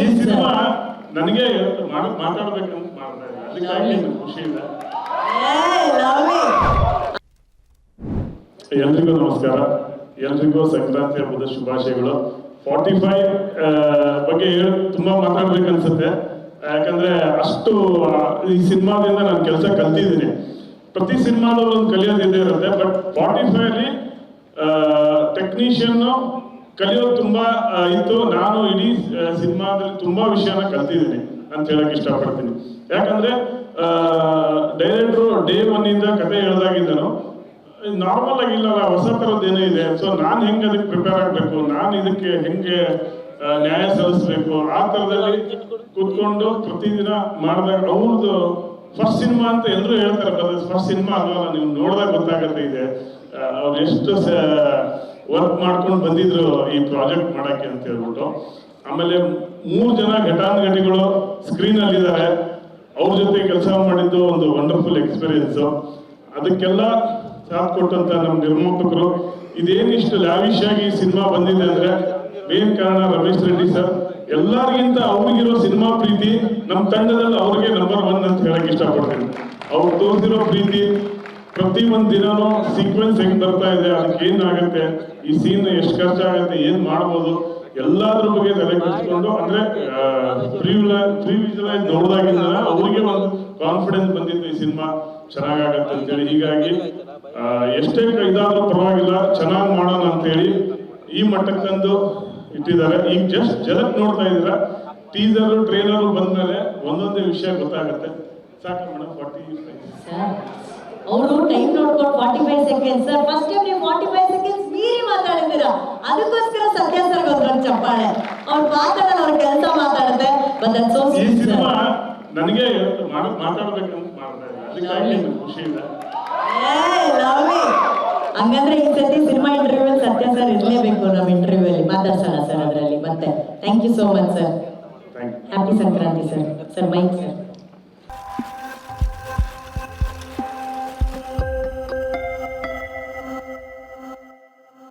ಈ ಸಿನಿಮಾ ನನಗೆ ಮಾತಾಡಬೇಕು ಮಾತಾಡ್ಬೇಕಂತ ಮಾಡ್ತಾ ಇದ್ದೆ ಅದಕ್ಕಾಗಿ ಖುಷಿ. ಎಲ್ರಿಗೂ ನಮಸ್ಕಾರ. ಎಲ್ರಿಗೂ ಸಂಕ್ರಾಂತಿ ಹಬ್ಬದ ಶುಭಾಶಯಗಳು. ಫಾರ್ಟಿ ಫೈವ್ ಬಗ್ಗೆ ತುಂಬಾ ಮಾತಾಡ್ಬೇಕು ಅನ್ಸುತ್ತೆ. ಯಾಕಂದ್ರೆ ಅಷ್ಟು ಈ ಸಿನಿಮಾದಿಂದ ನಾನು ಕೆಲಸ ಕಲ್ತಿದ್ದೀನಿ. ಪ್ರತಿ ಸಿನಿಮಾದಲ್ಲೂ ಒಂದು ಕಲಿಯೋದಿದೆ ಇರುತ್ತೆ ಬಟ್ ಫಾರ್ಟಿ ಫೈವ್ ಅಲ್ಲಿ ಟೆಕ್ನಿಷಿಯನ್ ಕಲಿಯೋದು ತುಂಬಾ ಇತ್ತು. ನಾನು ಇಡೀ ಸಿನಿಮಾದಲ್ಲಿ ತುಂಬಾ ವಿಷಯನ ಕಲ್ತಿದ್ದೀನಿ ಅಂತ ಹೇಳಕ್ ಇಷ್ಟಪಡ್ತೀನಿ. ಯಾಕಂದ್ರೆ ಡೈರೆಕ್ಟ್ರು ಡೇ ಒನ್ ಇಂದ ಕತೆ ಹೇಳ್ದಾಗಿದ್ದನು ನಾರ್ಮಲ್ ಆಗಿ ಇಲ್ಲಲ್ಲ ಹೊಸ ಥರದ್ದು ಏನೋ ಇದೆ. ಸೊ ನಾನು ಹೆಂಗೆ ಅದಕ್ಕೆ ಪ್ರಿಪೇರ್ ಆಗಬೇಕು? ನಾನು ಇದಕ್ಕೆ ಹೆಂಗೆ ನ್ಯಾಯ ಸಲ್ಲಿಸ್ಬೇಕು? ಆ ಥರದಲ್ಲಿ ಕೂತ್ಕೊಂಡು ಪ್ರತಿದಿನ ಮಾಡಿದಾಗ ಅವ್ರದ್ದು ಫಸ್ಟ್ ಸಿನಿಮಾ ಅಂತ ಎಲ್ಲರೂ ಹೇಳ್ತಾರೆ ಫಸ್ಟ್ ಸಿನಿಮಾ ಅಲ್ವಲ್ಲ, ನೀವು ನೋಡಿದಾಗ ಗೊತ್ತಾಗತ್ತೆ ಇದೆ. ಅವ್ರು ಎಷ್ಟು ವರ್ಕ್ ಮಾಡ್ಕೊಂಡು ಬಂದಿದ್ರು ಈ ಪ್ರಾಜೆಕ್ಟ್ ಮಾಡಕ್ಕೆ ಅಂತ ಹೇಳ್ಬಿಟ್ಟು. ಆಮೇಲೆ ಮೂರು ಜನ ಘಟಾನುಘಟಿಗಳು ಸ್ಕ್ರೀನ್ ಅಲ್ಲಿ ಇದ್ದಾರೆ ಅವ್ರ ಜೊತೆ ಕೆಲಸ ಮಾಡಿದ್ದು ಒಂದು ವಂಡರ್ಫುಲ್ ಎಕ್ಸ್ಪೀರಿಯನ್ಸ್ ಅದಕ್ಕೆಲ್ಲ ಸಾಥ್ ಕೊಟ್ಟಂತ ನಮ್ಮ ನಿರ್ಮಾಪಕರು ಇದೇನಿಷ್ಟು ಲಾವಿಶ್ ಆಗಿ ಸಿನಿಮಾ ಬಂದಿದೆ ಅಂದ್ರೆ ಮೇನ್ ಕಾರಣ ರಮೇಶ್ ರೆಡ್ಡಿ ಸರ್. ಎಲ್ಲರಿಗಿಂತ ಅವ್ರಿಗಿರೋ ಸಿನಿಮಾ ಪ್ರೀತಿ ನಮ್ಮ ತಂಡದಲ್ಲಿ ಅವ್ರಿಗೆ ನಂಬರ್ ಒನ್ ಅಂತ ಹೇಳಕ್ ಇಷ್ಟಪಡ್ತೀನಿ. ಅವ್ರು ತೋರಿಸಿರೋ ಪ್ರೀತಿ ಪ್ರತಿ ಒಂದ್ ದಿನಾನು ಸೀಕ್ವೆನ್ಸ್ ಹೆಂಗ್ ಬರ್ತಾ ಇದೆ ಅದಕ್ಕೆ ಏನಾಗುತ್ತೆ ಈ ಸೀನ್ ಎಷ್ಟು ಖರ್ಚಾಗುತ್ತೆ ಏನ್ ಮಾಡ್ಬೋದು? ಎಲ್ಲಾದ್ರ ಬಗ್ಗೆ ತಲೆ ಕೆಡಿಸ್ಕೊಂಡು, ಅಂದ್ರೆ ಪ್ರೀ ವಿಜುವಲೈಸ್ ನೋಡಿದಾಗಿಂದ ಅವ್ರಿಗೆ ಒಂದು ಕಾನ್ಫಿಡೆನ್ಸ್ ಬಂದಿತ್ತು ಈ ಸಿನಿಮಾ ಚೆನ್ನಾಗಾಗತ್ತೆ ಅಂತೇಳಿ. ಹೀಗಾಗಿ ಎಷ್ಟೇ ಇದಾದ್ರೂ ಪರವಾಗಿಲ್ಲ, ಚೆನ್ನಾಗಿ ಮಾಡೋಣ ಅಂತೇಳಿ ಈ ಮಟ್ಟಕ್ಕೆ ತಂದು ಇಟ್ಟಿದ್ದಾರೆ. ಈಗ ಜಸ್ಟ್ ಜಲಕ್ ನೋಡ್ತಾ ಇದ್ದೀರಾ? ಟೀಸರ್ ಟ್ರೇಲರ್ ಬಂದ್ಮೇಲೆ ಒಂದೊಂದೇ ವಿಷಯ ಗೊತ್ತಾಗುತ್ತೆ. ಸಾಕು ಮೇಡಮ್ ಫಾರ್ಟಿ ಅವರು ಟೈಮ್ ನೋಡ್ಕೊಂಡು forty five seconds sir first time ನೀವು ಫಾರ್ಟಿ ಫೈವ್ ಸೆಕೆಂಡ್ಸ್ ಮೀರಿ ಮಾತಾಡಿದ್ದೀರಾ? ಅದಕ್ಕೋಸ್ಕರ ಸತ್ಯ ಸರ್ ಒಂದು ಚಪ್ಪಾಳೆ. ಅವ್ರು ಮಾತಾಡಲ್ಲ ಅವ್ರ ಕೆಲಸ ಮಾತಾಡುತ್ತೆ. ಬಟ್ ದಟ್ ಸೋ ನನಗೆ ಅದಕ್ಕಾಗಿ ಖುಷಿ ಇದೆ. ಹಂಗಂದ್ರೆ ಈ ಸತಿ ಸಿನಿಮಾ ಇಂಟರ್ವ್ಯೂ ಸತ್ಯ ಸರ್ ಇರಲೇಬೇಕು ನಮ್ಮ ಇಂಟರ್ವ್ಯೂ ಅಲ್ಲಿ. ಮಾತಾಡ್ಸೋಣ ಸರ್ ಅದರಲ್ಲಿ. ಮತ್ತೆ thank you so much sir happy Sankranti sir sir mic sir